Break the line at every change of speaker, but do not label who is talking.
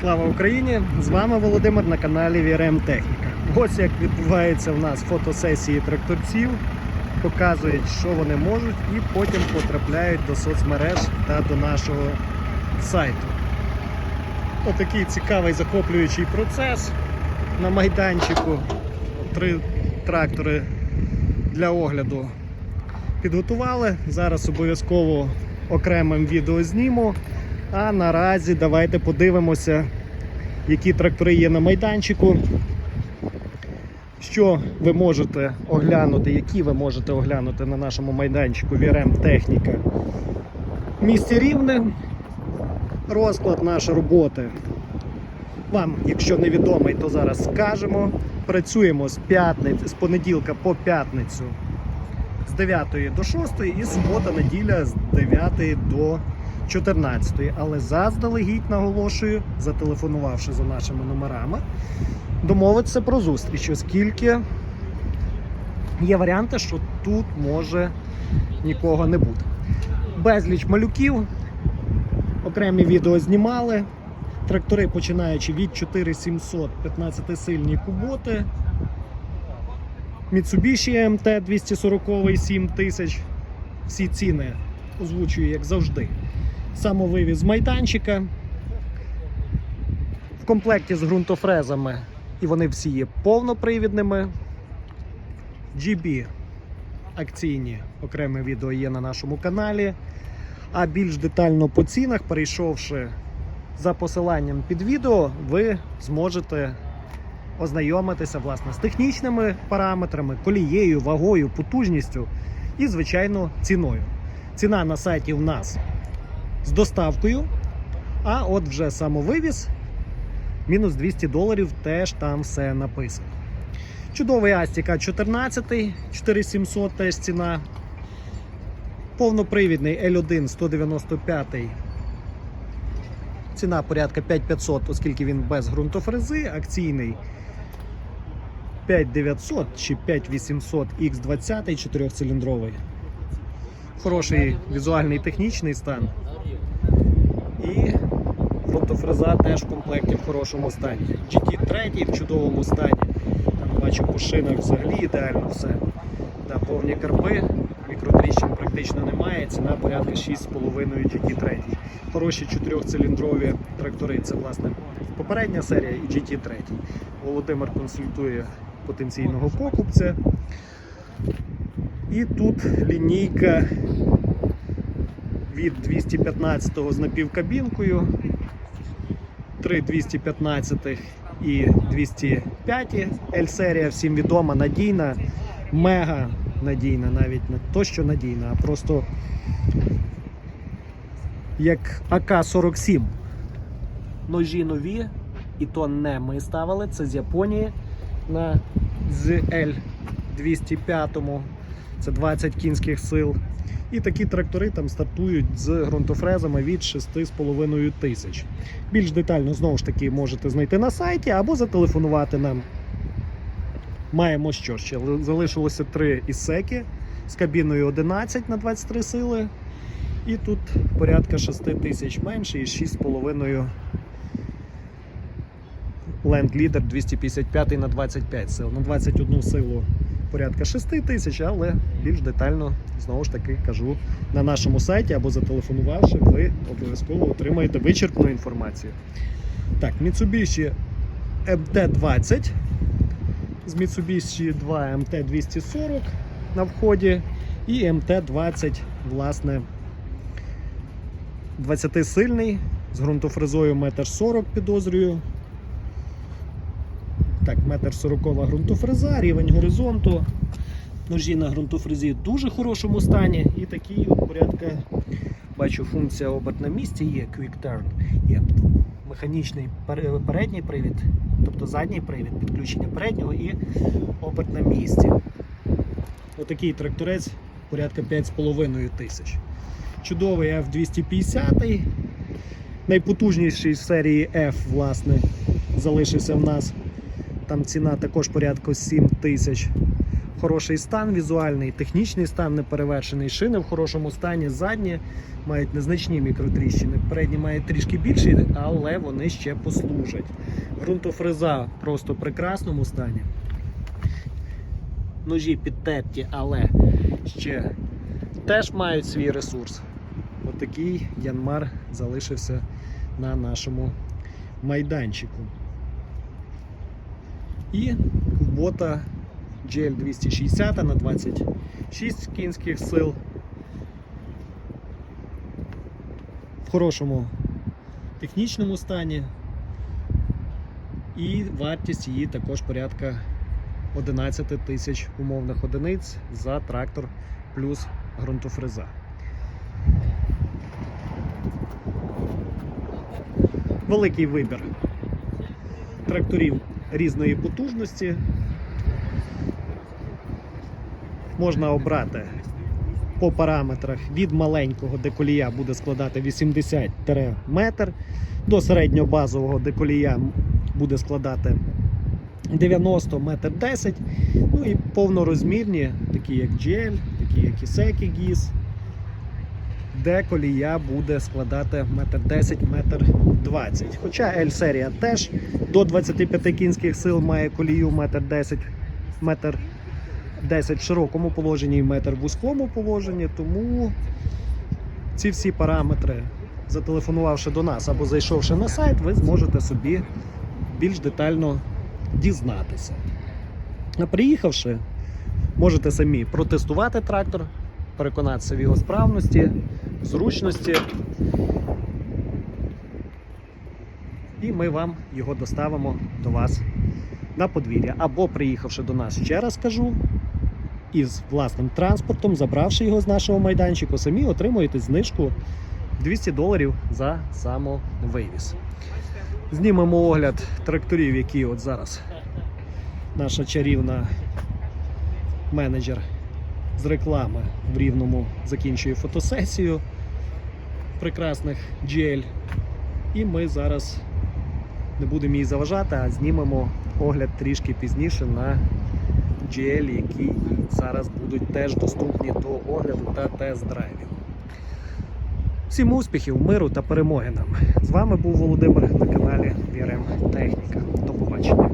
Слава Україні! З вами Володимир на каналі VRM Техніка. Ось як відбувається в нас фотосесії тракторців, показують, що вони можуть, і потім потрапляють до соцмереж та до нашого сайту. Отакий цікавий захоплюючий процес на майданчику. Три трактори для огляду підготували. Зараз обов'язково окремим відео зніму. А наразі давайте подивимося, які трактори є на майданчику. Що ви можете оглянути, які ви можете оглянути на нашому майданчику VRM Техніка в місті Рівне. Розклад нашої роботи. Вам, якщо невідомий, то зараз скажемо. Працюємо з з понеділка по п'ятницю з 9 до 6 і субота-неділя з 9 до 14. Але заздалегідь наголошую, зателефонувавши за нашими номерами, домовитися про зустріч, оскільки є варіанти, що тут може нікого не бути. Безліч малюків, окремі відео знімали. Трактори починаючи від 4700 15-сильні куботи. Mitsubishi MT 240 7000. Всі ціни озвучую, як завжди. Самовивіз з майданчика. В комплекті з ґрунтофрезами, і вони всі є повнопривідними. GB акційні окреме відео є на нашому каналі. А більш детально по цінах, перейшовши за посиланням під відео, ви зможете ознайомитися власне з технічними параметрами, колією, вагою, потужністю і, звичайно, ціною. Ціна на сайті в нас з доставкою, а от вже самовивіз мінус 200 доларів, теж там все написано. Чудовий Астіка 14, 4700 теж ціна. Повнопривідний L1 195. Ціна порядка 5500, оскільки він без ґрунтофрези, акційний 5900 чи 5800 X20 4-циліндровий. Хороший візуальний технічний стан. І ґрунтофреза теж в комплекті в хорошому стані. GT3 в чудовому стані. Там бачу по шинах взагалі ідеально все. Да, повні карби, мікротріщин практично немає. Ціна порядка 6,5 GT3. Хороші 4-циліндрові трактори. Це власне попередня серія і GT3. Володимир консультує потенційного покупця. І тут лінійка від 215 з напівкабінкою, 3 215 і 205 L-серія, всім відома, надійна, мега надійна, навіть не то, що надійна, а просто як АК-47. Ножі нові, і то не ми ставили, це з Японії на ZL205. Це 20 кінських сил. І такі трактори там стартують з ґрунтофрезами від 6,5 тисяч. Більш детально знову ж таки можете знайти на сайті або зателефонувати нам. Маємо що ще? Залишилося три ісеки з кабіною 11 на 23 сили. І тут порядка 6 тисяч менше і 6,5 Land Leader 255 на 25 сил. На 21 силу порядка 6 тисяч, але більш детально, знову ж таки, кажу на нашому сайті або зателефонувавши, ви обов'язково отримаєте вичерпну інформацію. Так, Mitsubishi MT-20 з Mitsubishi 2 MT-240 на вході і MT-20, власне, 20-сильний з ґрунтофрезою 1,40 м підозрюю. Так, метр сорокова ґрунтофреза, рівень горизонту. Ножі на ґрунтофрезі в дуже хорошому стані. І такий от порядка, бачу, функція оберт на місці є Quick Turn. Є механічний передній привід, тобто задній привід, підключення переднього і оберт на місці. Отакий тракторець порядка 5,5 тисяч. Чудовий F250. Найпотужніший з серії F, власне, залишився в нас. Там ціна також порядку 7 тисяч. хороший стан візуальний, технічний стан неперевершений, шини в хорошому стані, задні мають незначні мікротріщини. Передні мають трішки більші, але вони ще послужать. Ґрунтофреза просто в прекрасному стані. Ножі підтерті, але ще теж мають свій ресурс. Отакий Янмар залишився на нашому майданчику. І кубота GL 260 на 26 кінських сил. В хорошому технічному стані. І вартість її також порядка 11 тисяч умовних одиниць за трактор плюс ґрунтофреза. Великий вибір тракторів різної потужності. Можна обрати по параметрах від маленького, де колія буде складати 80 метр, до середнього базового, де колія буде складати 90 метр 10. Ну і повнорозмірні, такі як GL, такі як Ісекі GIS, де колія буде складати метр 10 метр 20. Хоча L-серія теж до 25 кінських сил має колію метр 10 метр 10 в широкому положенні і метр в вузькому положенні, тому ці всі параметри, зателефонувавши до нас або зайшовши на сайт, ви зможете собі більш детально дізнатися. А приїхавши, можете самі протестувати трактор, переконатися в його справності, зручності. І ми вам його доставимо до вас на подвір'я. Або приїхавши до нас, ще раз кажу, із власним транспортом, забравши його з нашого майданчику, самі отримуєте знижку 200 доларів за самовивіз. Знімемо огляд тракторів, які от зараз наша чарівна менеджер з реклами в Рівному закінчує фотосесію прекрасних GL. І ми зараз не будемо її заважати, а знімемо огляд трішки пізніше на GL, які зараз будуть теж доступні до огляду та тест-драйвів. Всім успіхів, миру та перемоги нам! З вами був Володимир на каналі VRM Техніка. До побачення.